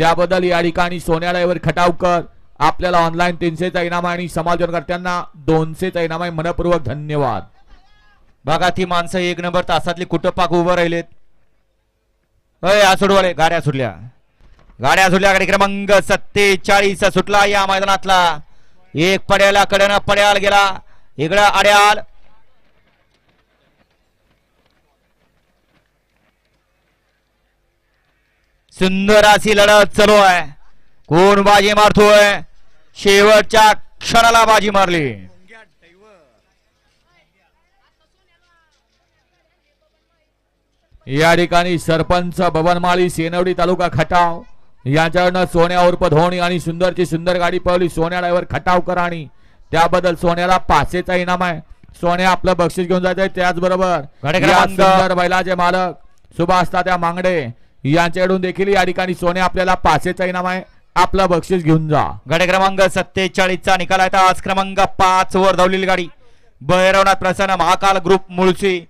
त्याबद्दल या ठिकाणी सोन्या ड्रायव्हर खटावकर आपल्याला ऑनलाईन तीनशेचा इनाम आहे आणि समाजकर्त्यांना दोनशेचा इनाम आहे. मनपूर्वक धन्यवाद. बघा ती माणसं एक नंबर तासातली कुठं पाक उभं राहिलेत? अय आ गाड्या सुटल्या. गाड्या सुटल्या गाडी क्रमांक सत्तेचाळीस सुटला या मैदानातला. एक पड्याला कडनं पड्याल गेला. इकडं अड्याल सुंदर अशी लढत चालू आहे. कोण बाजी मारतोय? शेवटच्या क्षणाला बाजी मारली. या ठिकाणी सरपंच बबनमाळी सेनवडी तालुका खटाव. यांच्याकडनं सोन्या उर्फ धोणी आणि सुंदरची सुंदर गाडी पळवली. सोन्या ड्रायव्हर खटावकर आणि त्याबद्दल सोन्याला पाचशेचा इनाम आहे. सोन्या आपलं बक्षीस घेऊन जायचंय त्याचबरोबर बैलाचे मालक सुभाष तात्या मांगडे. यांच्याकडून देखील या ठिकाणी सोने आपल्याला पाचशेचा इनाम आहे. आपलं बक्षीस घेऊन जा. गाडी क्रमांक सत्तेचाळीसचा निकाल आहे. आज क्रमांक पाच वर धावलेली गाडी. भैरवनाथ प्रसन्न महाकाल ग्रुप मुळशी.